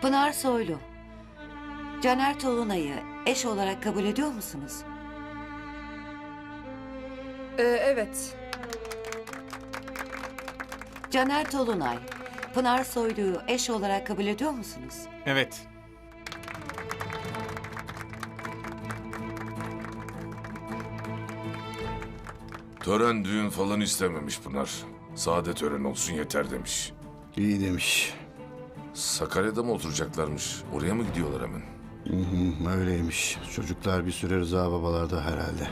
Pınar Soylu. Caner Tolunay'ı eş olarak kabul ediyor musunuz? Ee, evet. Caner Tolunay, Pınar Soylu'yu eş olarak kabul ediyor musunuz? Evet. Tören düğün falan istememiş Pınar. Sade tören olsun yeter demiş. İyi demiş. Sakarya'da mı oturacaklarmış? Oraya mı gidiyorlar hemen? Hı, öyleymiş. Çocuklar bir süre Rıza babalarda herhalde.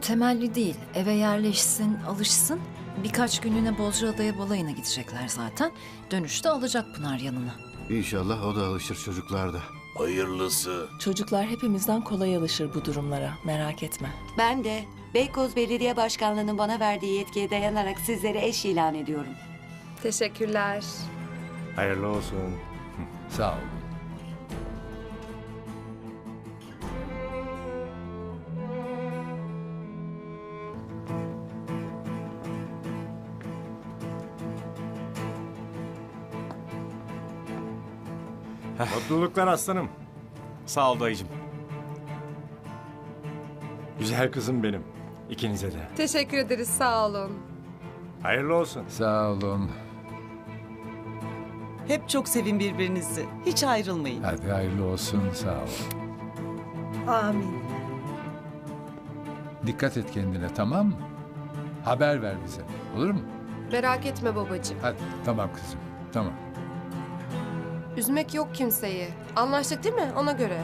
Temelli değil. Eve yerleşsin, alışsın. Birkaç günlüğüne Bozcaada'ya balayına gidecekler zaten. Dönüşte alacak Pınar yanına. İnşallah o da alışır çocuklar da. Hayırlısı. Çocuklar hepimizden kolay alışır bu durumlara. Merak etme. Ben de Beykoz Belediye Başkanlığı'nın bana verdiği yetkiye dayanarak sizlere eş ilan ediyorum. Teşekkürler. Hayırlı olsun. Sağ ol. Mutluluklar aslanım. Sağ ol dayıcım. Güzel kızım benim. İkinize de. Teşekkür ederiz. Sağ olun. Hayırlı olsun. Sağ olun. Hep çok sevin birbirinizi. Hiç ayrılmayın. Hadi hayırlı olsun. Sağ ol. Amin. Dikkat et kendine tamam mı? Haber ver bize. Olur mu? Merak etme babacığım. Hadi tamam kızım. Tamam. Üzmek yok kimseyi. Anlaştık değil mi? Ona göre.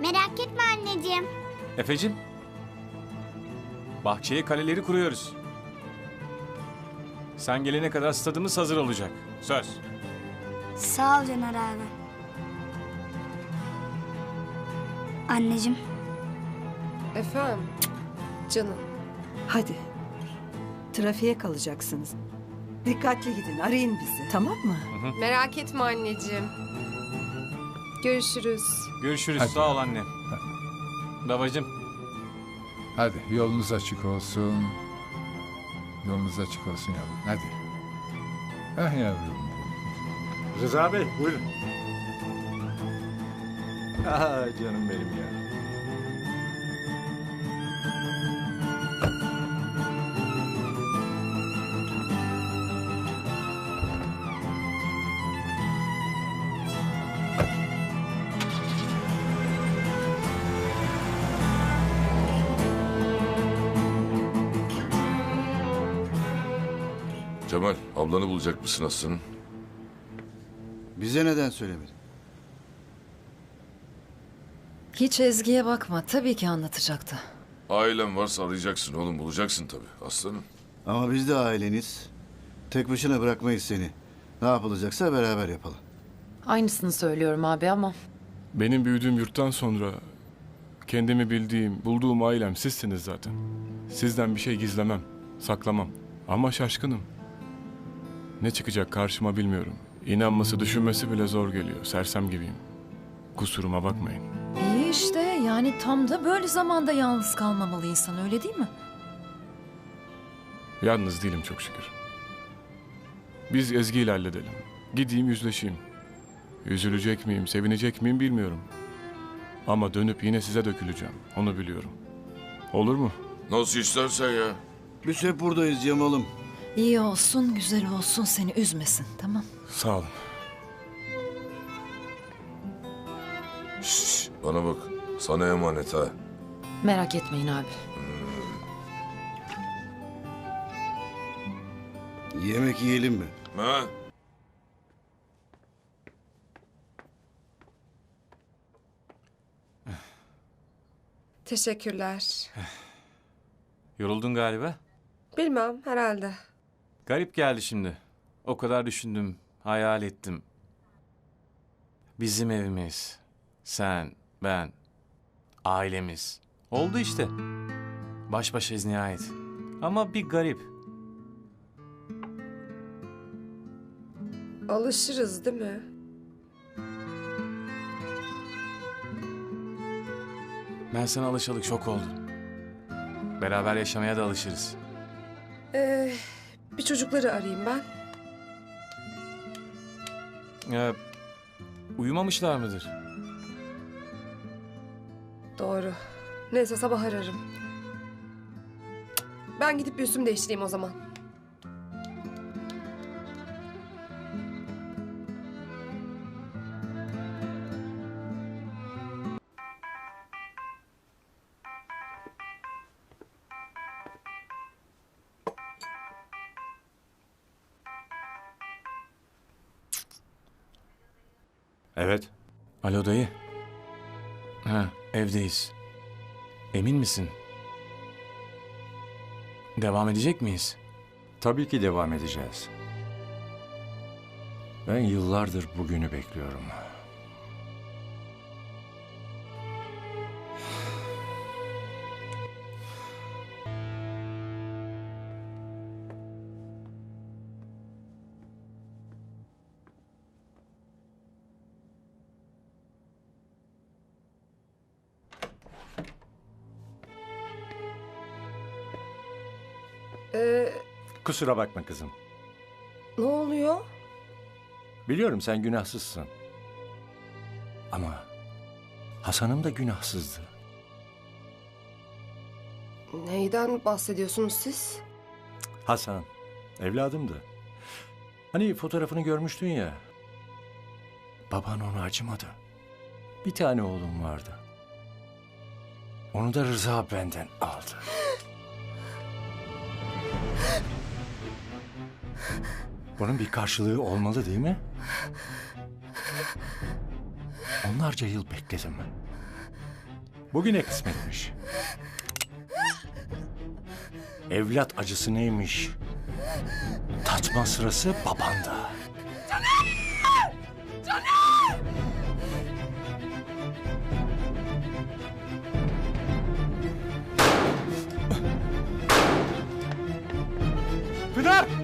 Merak etme anneciğim. Efecim. Bahçeye kaleleri kuruyoruz. Sen gelene kadar stadımız hazır olacak. Söz. Sağ ol Caner abi. Anneciğim. Efendim. Canım. Hadi. Trafiğe kalacaksınız. Dikkatli gidin. Arayın bizi. Tamam mı? Merak etme anneciğim. Görüşürüz. Görüşürüz. Hadi. Sağ ol anne. Babacım. Hadi yolunuz açık olsun. Yolunuz açık olsun yavrum. Hadi. Ah yavrum. Rıza Bey buyurun. Aa, canım benim ya. Cemal, ablanı bulacak mısın aslanım? Bize neden söylemedin? Hiç Ezgi'ye bakma. Tabii ki anlatacaktı. Ailen varsa arayacaksın oğlum, bulacaksın tabii. Aslanım. Ama biz de aileniz. Tek başına bırakmayız seni. Ne yapılacaksa beraber yapalım. Aynısını söylüyorum abi ama. Benim büyüdüğüm yurttan sonra kendimi bildiğim, bulduğum ailem sizsiniz zaten. Sizden bir şey gizlemem, saklamam. Ama şaşkınım. Ne çıkacak karşıma bilmiyorum. İnanması, düşünmesi bile zor geliyor. Sersem gibiyim. Kusuruma bakmayın. İyi işte yani tam da böyle zamanda yalnız kalmamalı insan öyle değil mi? Yalnız değilim çok şükür. Biz Ezgi ile halledelim. Gideyim yüzleşeyim. Üzülecek miyim, sevinecek miyim bilmiyorum. Ama dönüp yine size döküleceğim. Onu biliyorum. Olur mu? Nasıl istersen ya. Biz hep buradayız Cemal'ım. İyi olsun, güzel olsun seni üzmesin tamam. Sağ olun. Şşş, bana bak. Sana emanet ha. Merak etmeyin abi. Yemek yiyelim mi? Ha? Teşekkürler. Yoruldun galiba. Bilmem herhalde. Garip geldi şimdi. O kadar düşündüm, hayal ettim. Bizim evimiz, sen, ben, ailemiz. Oldu işte. Baş başayız nihayet. Ama bir garip. Alışırız değil mi? Ben sana alışalık şok oldum. Beraber yaşamaya da alışırız. Ee, bir çocukları arayayım ben. Ee, uyumamışlar mıdır? Doğru. Neyse sabah ararım. Ben gidip bir üstümü değiştireyim o zaman. Evet. Alo dayı. Ha, evdeyiz. Emin misin? Devam edecek miyiz? Tabii ki devam edeceğiz. Ben yıllardır bugünü bekliyorum. Ee, Kusura bakma kızım. ne oluyor? Biliyorum sen günahsızsın. Ama Hasan'ım da günahsızdı. Neyden bahsediyorsunuz siz? Hasan, evladımdı. Hani fotoğrafını görmüştün ya. Baban onu acımadı. Bir tane oğlum vardı. Onu da Rıza benden aldı. Bunun bir karşılığı olmalı değil mi? Onlarca yıl bekledim. Bugüne kısmetmiş. Evlat acısı neymiş? Tatma sırası babanda. Pınar!